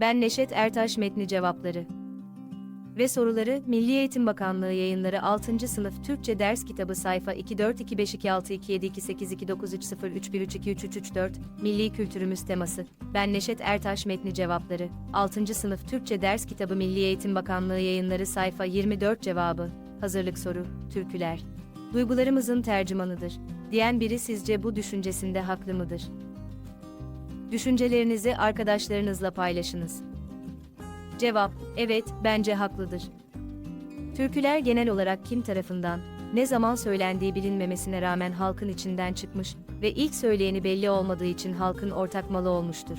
Ben Neşet Ertaş metni cevapları ve soruları Milli Eğitim Bakanlığı yayınları 6. sınıf Türkçe ders kitabı sayfa 2425262728893031323334 Milli Kültürümüz teması Ben Neşet Ertaş metni cevapları 6. sınıf Türkçe ders kitabı Milli Eğitim Bakanlığı yayınları sayfa 24 cevabı Hazırlık soru Türküler Duygularımızın tercümanıdır diyen biri sizce bu düşüncesinde haklı mıdır? Düşüncelerinizi arkadaşlarınızla paylaşınız. Cevap, evet, bence haklıdır. Türküler genel olarak kim tarafından, ne zaman söylendiği bilinmemesine rağmen halkın içinden çıkmış ve ilk söyleyeni belli olmadığı için halkın ortak malı olmuştur.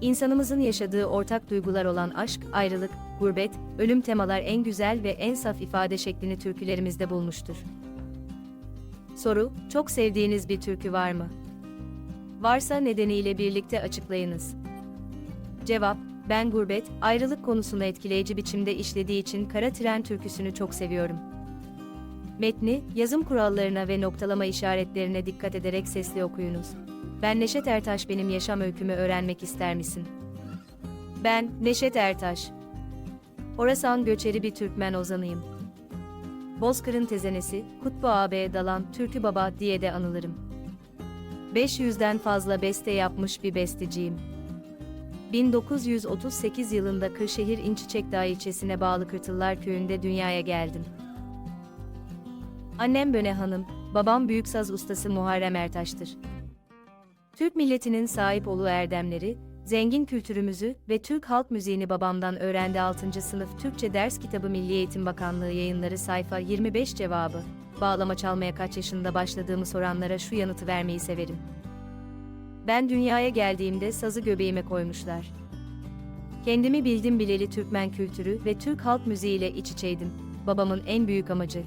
İnsanımızın yaşadığı ortak duygular olan aşk, ayrılık, gurbet, ölüm temalar en güzel ve en saf ifade şeklini türkülerimizde bulmuştur. Soru, çok sevdiğiniz bir türkü var mı? Varsa nedeniyle birlikte açıklayınız. Cevap, ben gurbet, ayrılık konusunu etkileyici biçimde işlediği için Kara Tren türküsünü çok seviyorum. Metni, yazım kurallarına ve noktalama işaretlerine dikkat ederek sesli okuyunuz. Ben Neşet Ertaş benim yaşam öykümü öğrenmek ister misin? Ben, Neşet Ertaş. Horasan göçeri bir Türkmen ozanıyım. Bozkır'ın tezenesi, Kutbu ağabeye dalan Türkü Baba diye de anılırım. 500'den fazla beste yapmış bir besteciyim. 1938 yılında Kırşehir İnçiçekdağ ilçesine bağlı Kırtıllar köyünde dünyaya geldim. Annem Böne Hanım, babam büyük saz ustası Muharrem Ertaş'tır. Türk milletinin sahip olduğu erdemleri, zengin kültürümüzü ve Türk halk müziğini babamdan öğrendi 6. sınıf Türkçe ders kitabı Milli Eğitim Bakanlığı yayınları sayfa 25 cevabı. Bağlama çalmaya kaç yaşında başladığımı soranlara şu yanıtı vermeyi severim. Ben dünyaya geldiğimde sazı göbeğime koymuşlar. Kendimi bildim bileli Türkmen kültürü ve Türk halk müziğiyle iç içeydim. Babamın en büyük amacı.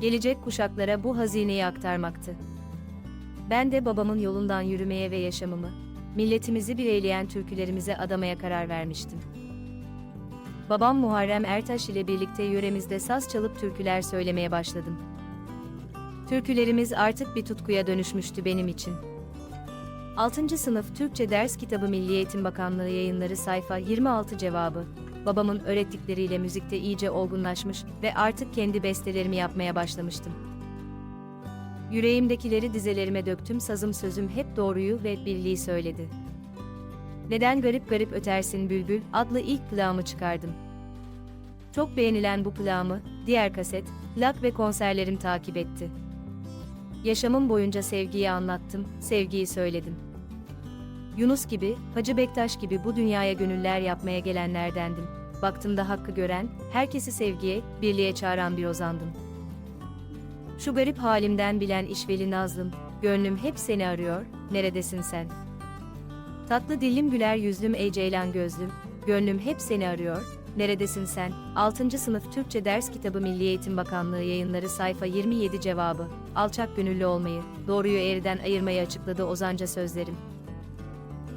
Gelecek kuşaklara bu hazineyi aktarmaktı. Ben de babamın yolundan yürümeye ve yaşamımı, milletimizi bireyleyen türkülerimize adamaya karar vermiştim. Babam Muharrem Ertaş ile birlikte yöremizde saz çalıp türküler söylemeye başladım. Türkülerimiz artık bir tutkuya dönüşmüştü benim için. 6. sınıf Türkçe ders kitabı Milli Eğitim Bakanlığı yayınları sayfa 26 cevabı. Babamın öğrettikleriyle müzikte iyice olgunlaşmış ve artık kendi bestelerimi yapmaya başlamıştım. Yüreğimdekileri dizelerime döktüm sazım sözüm hep doğruyu ve birliği söyledi. Neden garip garip ötersin bülbül adlı ilk plağımı çıkardım. Çok beğenilen bu plağımı, diğer kaset, plak ve konserlerim takip etti. Yaşamım boyunca sevgiyi anlattım, sevgiyi söyledim. Yunus gibi, Hacı Bektaş gibi bu dünyaya gönüller yapmaya gelenlerdendim. Baktığımda hakkı gören, herkesi sevgiye, birliğe çağıran bir ozandım. Şu garip halimden bilen işveli Nazlım, gönlüm hep seni arıyor, neredesin sen? Tatlı dillim güler yüzlüm ey ceylan gözlüm, gönlüm hep seni arıyor, neredesin sen? 6. sınıf Türkçe ders kitabı Milli Eğitim Bakanlığı yayınları sayfa 27 cevabı, alçak gönüllü olmayı, doğruyu eğriden ayırmayı açıkladı ozanca sözlerim.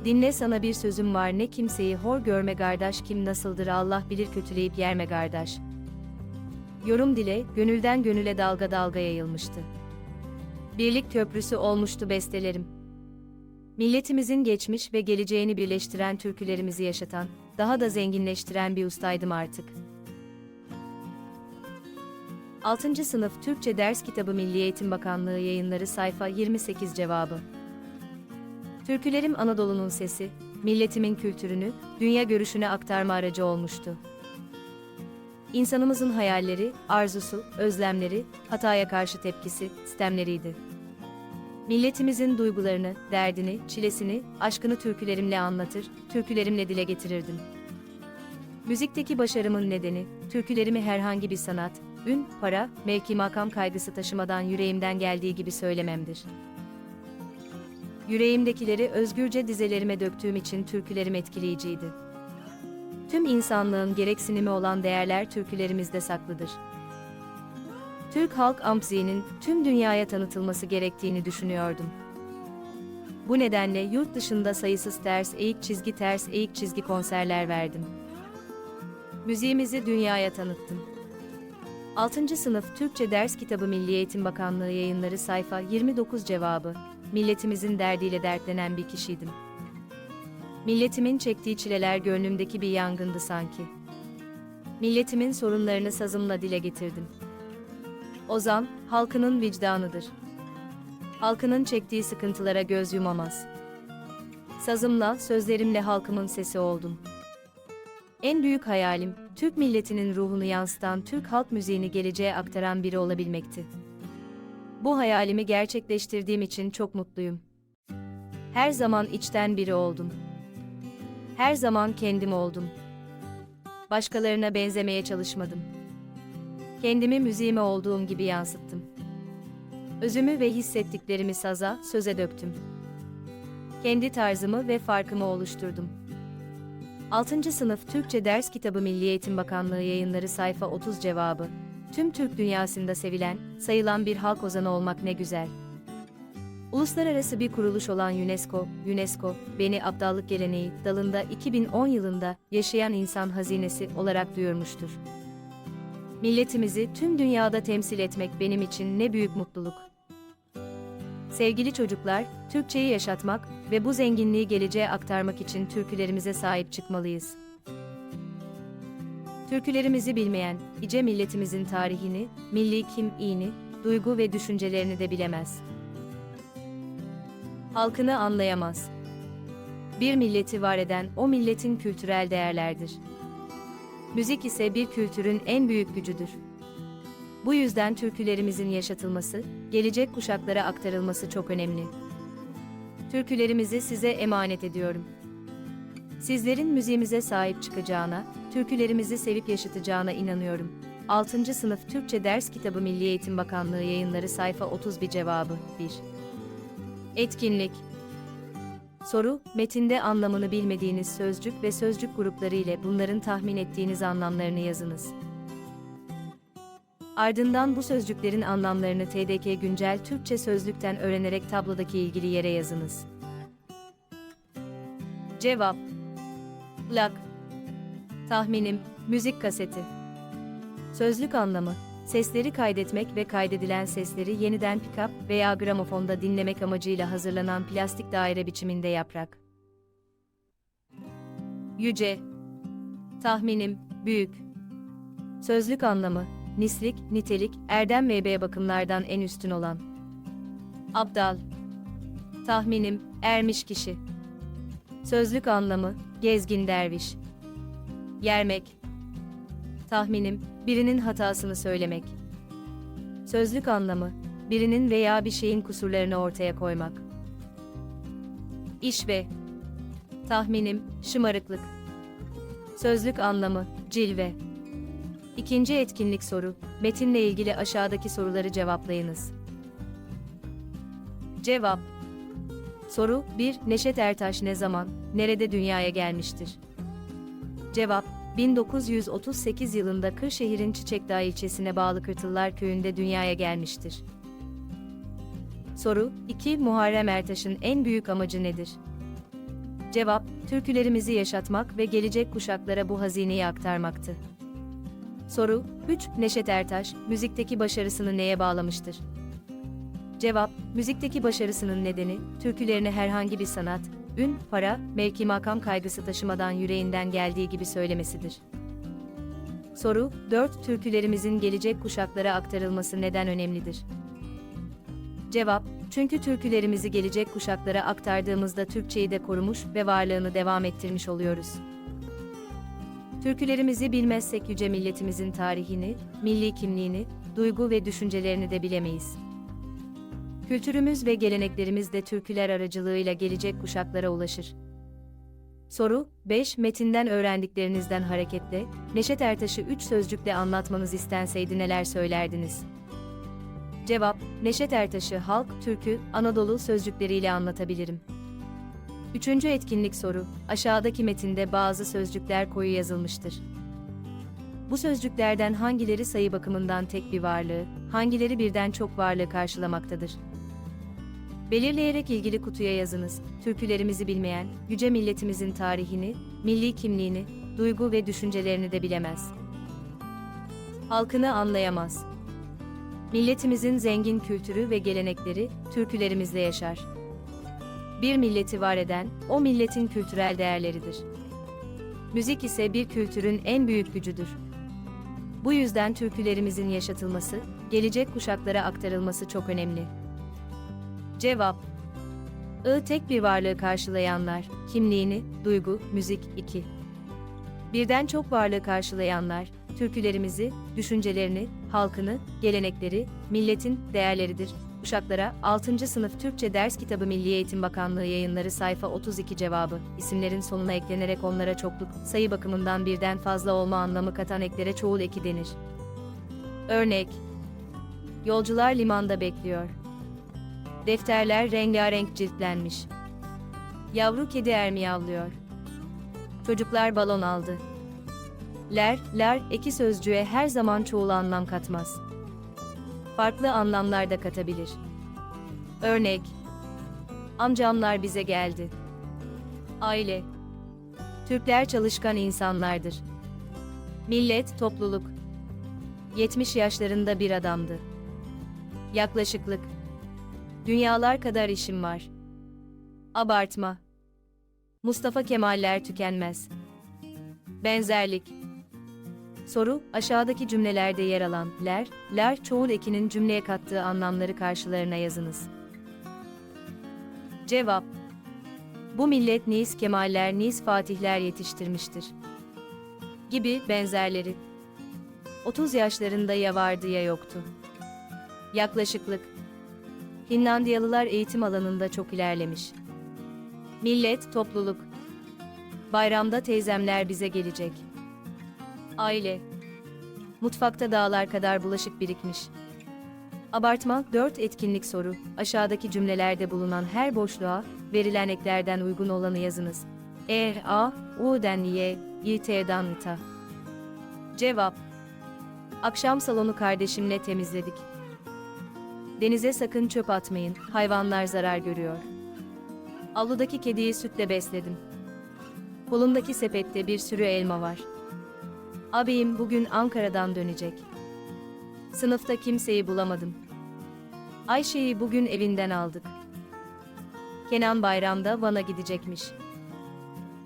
Dinle sana bir sözüm var ne kimseyi hor görme kardeş kim nasıldır Allah bilir kötüleyip yerme kardeş. Yorum dile, gönülden gönüle dalga dalga yayılmıştı. Birlik köprüsü olmuştu bestelerim. Milletimizin geçmiş ve geleceğini birleştiren türkülerimizi yaşatan, daha da zenginleştiren bir ustaydım artık. 6. sınıf Türkçe ders kitabı Milli Eğitim Bakanlığı yayınları sayfa 28 cevabı. Türkülerim Anadolu'nun sesi, milletimin kültürünü, dünya görüşüne aktarma aracı olmuştu. İnsanımızın hayalleri, arzusu, özlemleri, hataya karşı tepkisi, sistemleriydi. Milletimizin duygularını, derdini, çilesini, aşkını türkülerimle anlatır, türkülerimle dile getirirdim. Müzikteki başarımın nedeni, türkülerimi herhangi bir sanat, ün, para, mevki makam kaygısı taşımadan yüreğimden geldiği gibi söylememdir. Yüreğimdekileri özgürce dizelerime döktüğüm için türkülerim etkileyiciydi. Tüm insanlığın gereksinimi olan değerler türkülerimizde saklıdır. Türk halk amziğinin tüm dünyaya tanıtılması gerektiğini düşünüyordum. Bu nedenle yurt dışında sayısız ters eğik çizgi ters eğik çizgi konserler verdim. Müziğimizi dünyaya tanıttım. 6. sınıf Türkçe ders kitabı Milli Eğitim Bakanlığı yayınları sayfa 29 cevabı. Milletimizin derdiyle dertlenen bir kişiydim. Milletimin çektiği çileler gönlümdeki bir yangındı sanki. Milletimin sorunlarını sazımla dile getirdim. Ozan, halkının vicdanıdır. Halkının çektiği sıkıntılara göz yumamaz. Sazımla, sözlerimle halkımın sesi oldum. En büyük hayalim, Türk milletinin ruhunu yansıtan Türk halk müziğini geleceğe aktaran biri olabilmekti. Bu hayalimi gerçekleştirdiğim için çok mutluyum. Her zaman içten biri oldum. Her zaman kendim oldum. Başkalarına benzemeye çalışmadım. Kendimi müziğime olduğum gibi yansıttım. Özümü ve hissettiklerimi saza, söze döktüm. Kendi tarzımı ve farkımı oluşturdum. 6. Sınıf Türkçe Ders Kitabı Milli Eğitim Bakanlığı yayınları sayfa 30 cevabı. Tüm Türk dünyasında sevilen, sayılan bir halk ozanı olmak ne güzel. Uluslararası bir kuruluş olan UNESCO, UNESCO, beni aptallık geleneği dalında 2010 yılında yaşayan insan hazinesi olarak duyurmuştur. Milletimizi tüm dünyada temsil etmek benim için ne büyük mutluluk. Sevgili çocuklar, Türkçeyi yaşatmak ve bu zenginliği geleceğe aktarmak için türkülerimize sahip çıkmalıyız. Türkülerimizi bilmeyen, ice milletimizin tarihini, milli kimliğini, duygu ve düşüncelerini de bilemez. Halkını anlayamaz. Bir milleti var eden o milletin kültürel değerlerdir. Müzik ise bir kültürün en büyük gücüdür. Bu yüzden türkülerimizin yaşatılması, gelecek kuşaklara aktarılması çok önemli. Türkülerimizi size emanet ediyorum. Sizlerin müziğimize sahip çıkacağına, türkülerimizi sevip yaşatacağına inanıyorum. 6. Sınıf Türkçe Ders Kitabı Milli Eğitim Bakanlığı yayınları sayfa 31 cevabı 1. Etkinlik Soru, metinde anlamını bilmediğiniz sözcük ve sözcük grupları ile bunların tahmin ettiğiniz anlamlarını yazınız. Ardından bu sözcüklerin anlamlarını TDK Güncel Türkçe Sözlük'ten öğrenerek tablodaki ilgili yere yazınız. Cevap Plak Tahminim, müzik kaseti Sözlük anlamı Sesleri kaydetmek ve kaydedilen sesleri yeniden pick-up veya gramofonda dinlemek amacıyla hazırlanan plastik daire biçiminde yaprak. Yüce Tahminim, büyük. Sözlük anlamı, nislik, nitelik, erdem ve bakımlardan en üstün olan. Abdal Tahminim, ermiş kişi. Sözlük anlamı, gezgin derviş. Yermek Tahminim, birinin hatasını söylemek. Sözlük anlamı, birinin veya bir şeyin kusurlarını ortaya koymak. İş ve tahminim, şımarıklık. Sözlük anlamı, cilve. İkinci etkinlik soru, metinle ilgili aşağıdaki soruları cevaplayınız. Cevap Soru 1. Neşet Ertaş ne zaman, nerede dünyaya gelmiştir? Cevap 1938 yılında Kırşehir'in Çiçekdağ ilçesine bağlı Kırtıllar köyünde dünyaya gelmiştir. Soru 2. Muharrem Ertaş'ın en büyük amacı nedir? Cevap, türkülerimizi yaşatmak ve gelecek kuşaklara bu hazineyi aktarmaktı. Soru 3. Neşet Ertaş, müzikteki başarısını neye bağlamıştır? Cevap, müzikteki başarısının nedeni, türkülerini herhangi bir sanat, ün, para, mevki makam kaygısı taşımadan yüreğinden geldiği gibi söylemesidir. Soru 4. Türkülerimizin gelecek kuşaklara aktarılması neden önemlidir? Cevap, çünkü türkülerimizi gelecek kuşaklara aktardığımızda Türkçeyi de korumuş ve varlığını devam ettirmiş oluyoruz. Türkülerimizi bilmezsek yüce milletimizin tarihini, milli kimliğini, duygu ve düşüncelerini de bilemeyiz. Kültürümüz ve geleneklerimiz de türküler aracılığıyla gelecek kuşaklara ulaşır. Soru 5. Metinden öğrendiklerinizden hareketle, Neşet Ertaş'ı 3 sözcükle anlatmanız istenseydi neler söylerdiniz? Cevap, Neşet Ertaş'ı halk, türkü, Anadolu sözcükleriyle anlatabilirim. Üçüncü etkinlik soru, aşağıdaki metinde bazı sözcükler koyu yazılmıştır. Bu sözcüklerden hangileri sayı bakımından tek bir varlığı, hangileri birden çok varlığı karşılamaktadır? Belirleyerek ilgili kutuya yazınız. Türkülerimizi bilmeyen, yüce milletimizin tarihini, milli kimliğini, duygu ve düşüncelerini de bilemez. Halkını anlayamaz. Milletimizin zengin kültürü ve gelenekleri türkülerimizde yaşar. Bir milleti var eden, o milletin kültürel değerleridir. Müzik ise bir kültürün en büyük gücüdür. Bu yüzden türkülerimizin yaşatılması, gelecek kuşaklara aktarılması çok önemli. Cevap I tek bir varlığı karşılayanlar, kimliğini, duygu, müzik 2. Birden çok varlığı karşılayanlar, türkülerimizi, düşüncelerini, halkını, gelenekleri, milletin değerleridir. Uşaklara 6. sınıf Türkçe ders kitabı Milli Eğitim Bakanlığı yayınları sayfa 32 cevabı, isimlerin sonuna eklenerek onlara çokluk, sayı bakımından birden fazla olma anlamı katan eklere çoğul eki denir. Örnek Yolcular limanda bekliyor. Defterler rengarenk ciltlenmiş. Yavru kedi er miyavlıyor. Çocuklar balon aldı. Ler, lar eki sözcüğe her zaman çoğul anlam katmaz. Farklı anlamlar da katabilir. Örnek Amcamlar bize geldi. Aile Türkler çalışkan insanlardır. Millet, topluluk 70 yaşlarında bir adamdı. Yaklaşıklık Dünyalar kadar işim var. Abartma. Mustafa Kemaller tükenmez. Benzerlik. Soru, aşağıdaki cümlelerde yer alan ler, ler çoğul ekinin cümleye kattığı anlamları karşılarına yazınız. Cevap. Bu millet nice kemaller, nice fatihler yetiştirmiştir. Gibi benzerleri. 30 yaşlarında ya vardı ya yoktu. Yaklaşıklık. Finlandiyalılar eğitim alanında çok ilerlemiş. Millet, topluluk. Bayramda teyzemler bize gelecek. Aile. Mutfakta dağlar kadar bulaşık birikmiş. Abartma 4 etkinlik soru. Aşağıdaki cümlelerde bulunan her boşluğa verilen eklerden uygun olanı yazınız. Er, a, u'den ye, y'den ita. Cevap. Akşam salonu kardeşimle temizledik. Denize sakın çöp atmayın, hayvanlar zarar görüyor. Avludaki kediyi sütle besledim. Kolumdaki sepette bir sürü elma var. Abim bugün Ankara'dan dönecek. Sınıfta kimseyi bulamadım. Ayşe'yi bugün evinden aldık. Kenan bayramda Van'a gidecekmiş.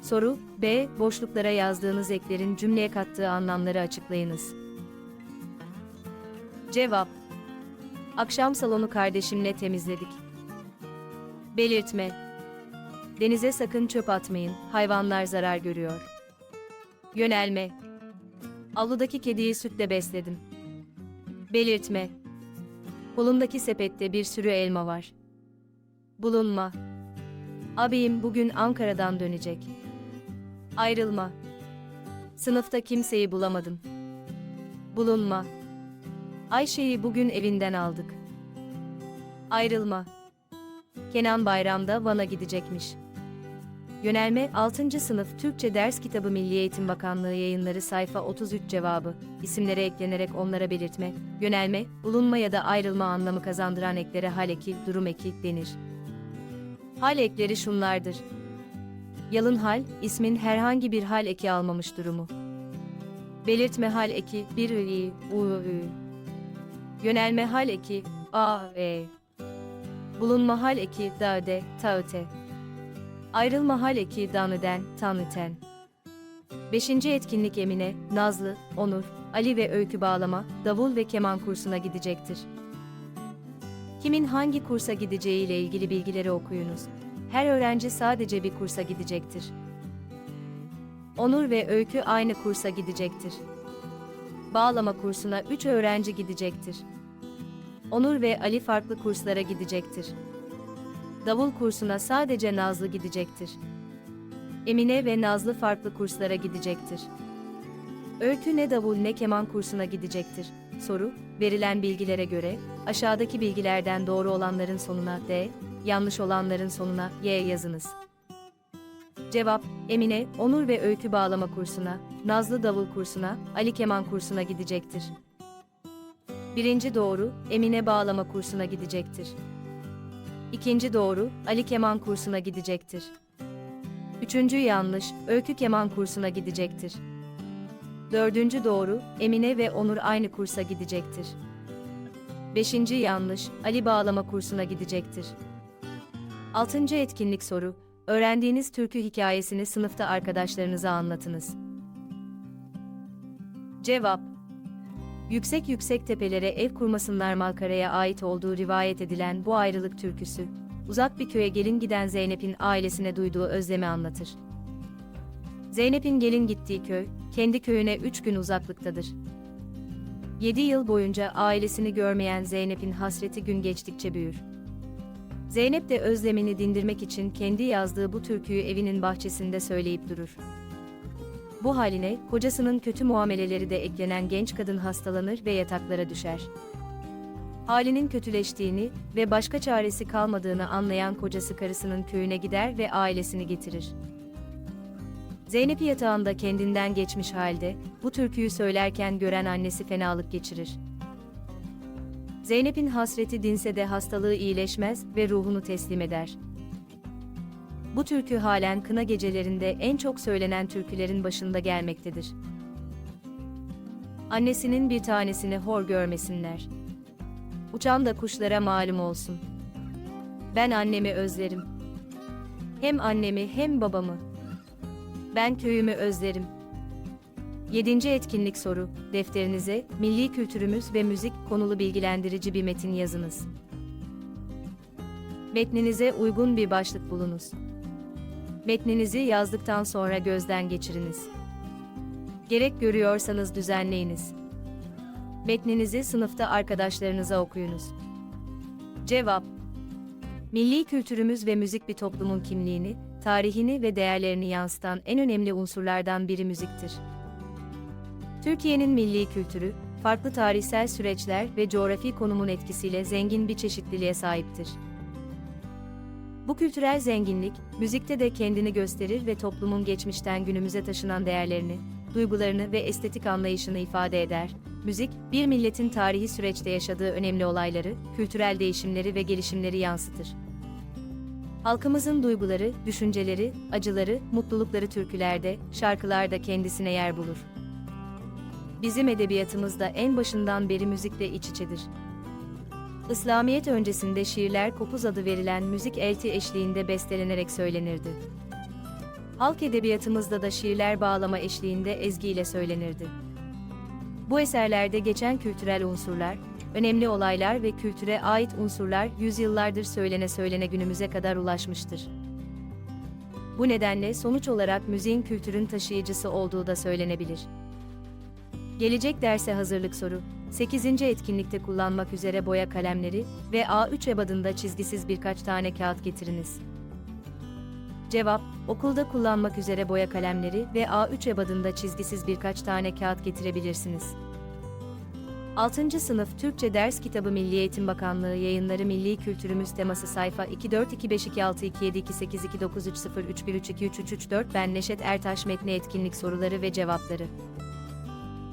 Soru B. Boşluklara yazdığınız eklerin cümleye kattığı anlamları açıklayınız. Cevap Akşam salonu kardeşimle temizledik. Belirtme. Denize sakın çöp atmayın, hayvanlar zarar görüyor. Yönelme. Avludaki kediyi sütle besledim. Belirtme. Kolumdaki sepette bir sürü elma var. Bulunma. Abim bugün Ankara'dan dönecek. Ayrılma. Sınıfta kimseyi bulamadım. Bulunma. Ayşe'yi bugün evinden aldık. Ayrılma. Kenan bayramda Van'a gidecekmiş. Yönelme 6. sınıf Türkçe ders kitabı Milli Eğitim Bakanlığı yayınları sayfa 33 cevabı. İsimlere eklenerek onlara belirtme, yönelme, bulunma ya da ayrılma anlamı kazandıran eklere hal eki, durum eki denir. Hal ekleri şunlardır. Yalın hal, ismin herhangi bir hal eki almamış durumu. Belirtme hal eki, bir ı, u, ü. Yönelme hal eki, a, e. Bulunma hal eki, da, de. Ayrılma hal eki, danıden, tanıten. Beşinci etkinlik Emine, Nazlı, Onur, Ali ve Öykü bağlama, davul ve keman kursuna gidecektir. Kimin hangi kursa gideceği ile ilgili bilgileri okuyunuz. Her öğrenci sadece bir kursa gidecektir. Onur ve Öykü aynı kursa gidecektir. Bağlama kursuna 3 öğrenci gidecektir. Onur ve Ali farklı kurslara gidecektir. Davul kursuna sadece Nazlı gidecektir. Emine ve Nazlı farklı kurslara gidecektir. Öykü ne davul ne keman kursuna gidecektir. Soru, verilen bilgilere göre, aşağıdaki bilgilerden doğru olanların sonuna D, yanlış olanların sonuna Y yazınız. Cevap, Emine, Onur ve Öykü bağlama kursuna, Nazlı davul kursuna, Ali keman kursuna gidecektir. Birinci doğru, Emine bağlama kursuna gidecektir. İkinci doğru, Ali keman kursuna gidecektir. Üçüncü yanlış, Öykü keman kursuna gidecektir. Dördüncü doğru, Emine ve Onur aynı kursa gidecektir. Beşinci yanlış, Ali bağlama kursuna gidecektir. Altıncı etkinlik soru. Öğrendiğiniz türkü hikayesini sınıfta arkadaşlarınıza anlatınız. Cevap Yüksek yüksek tepelere ev kurmasınlar Malkara'ya ait olduğu rivayet edilen bu ayrılık türküsü, uzak bir köye gelin giden Zeynep'in ailesine duyduğu özlemi anlatır. Zeynep'in gelin gittiği köy, kendi köyüne üç gün uzaklıktadır. Yedi yıl boyunca ailesini görmeyen Zeynep'in hasreti gün geçtikçe büyür. Zeynep de özlemini dindirmek için kendi yazdığı bu türküyü evinin bahçesinde söyleyip durur. Bu haline kocasının kötü muameleleri de eklenen genç kadın hastalanır ve yataklara düşer. Halinin kötüleştiğini ve başka çaresi kalmadığını anlayan kocası karısının köyüne gider ve ailesini getirir. Zeynep'i yatağında kendinden geçmiş halde, bu türküyü söylerken gören annesi fenalık geçirir. Zeynep'in hasreti dinse de hastalığı iyileşmez ve ruhunu teslim eder. Bu türkü halen kına gecelerinde en çok söylenen türkülerin başında gelmektedir. Annesinin bir tanesini hor görmesinler. Uçan da kuşlara malum olsun. Ben annemi özlerim. Hem annemi hem babamı. Ben köyümü özlerim. 7. etkinlik soru. Defterinize milli kültürümüz ve müzik konulu bilgilendirici bir metin yazınız. Metninize uygun bir başlık bulunuz. Metninizi yazdıktan sonra gözden geçiriniz. Gerek görüyorsanız düzenleyiniz. Metninizi sınıfta arkadaşlarınıza okuyunuz. Cevap Milli kültürümüz ve müzik bir toplumun kimliğini, tarihini ve değerlerini yansıtan en önemli unsurlardan biri müziktir. Türkiye'nin milli kültürü, farklı tarihsel süreçler ve coğrafi konumun etkisiyle zengin bir çeşitliliğe sahiptir. Bu kültürel zenginlik, müzikte de kendini gösterir ve toplumun geçmişten günümüze taşınan değerlerini, duygularını ve estetik anlayışını ifade eder. Müzik, bir milletin tarihi süreçte yaşadığı önemli olayları, kültürel değişimleri ve gelişimleri yansıtır. Halkımızın duyguları, düşünceleri, acıları, mutlulukları türkülerde, şarkılarda kendisine yer bulur. Bizim edebiyatımızda en başından beri müzikle iç içedir. İslamiyet öncesinde şiirler kopuz adı verilen müzik elti eşliğinde bestelenerek söylenirdi. Halk edebiyatımızda da şiirler bağlama eşliğinde ezgiyle söylenirdi. Bu eserlerde geçen kültürel unsurlar, önemli olaylar ve kültüre ait unsurlar yüzyıllardır söylene söylene günümüze kadar ulaşmıştır. Bu nedenle sonuç olarak müziğin kültürün taşıyıcısı olduğu da söylenebilir. Gelecek derse hazırlık soru. 8. etkinlikte kullanmak üzere boya kalemleri ve A3 ebadında çizgisiz birkaç tane kağıt getiriniz. Cevap, okulda kullanmak üzere boya kalemleri ve A3 ebadında çizgisiz birkaç tane kağıt getirebilirsiniz. 6. Sınıf Türkçe Ders Kitabı Milli Eğitim Bakanlığı Yayınları Milli Kültürümüz Teması Sayfa 24252627289303133334 Ben Neşet Ertaş Metni Etkinlik Soruları ve Cevapları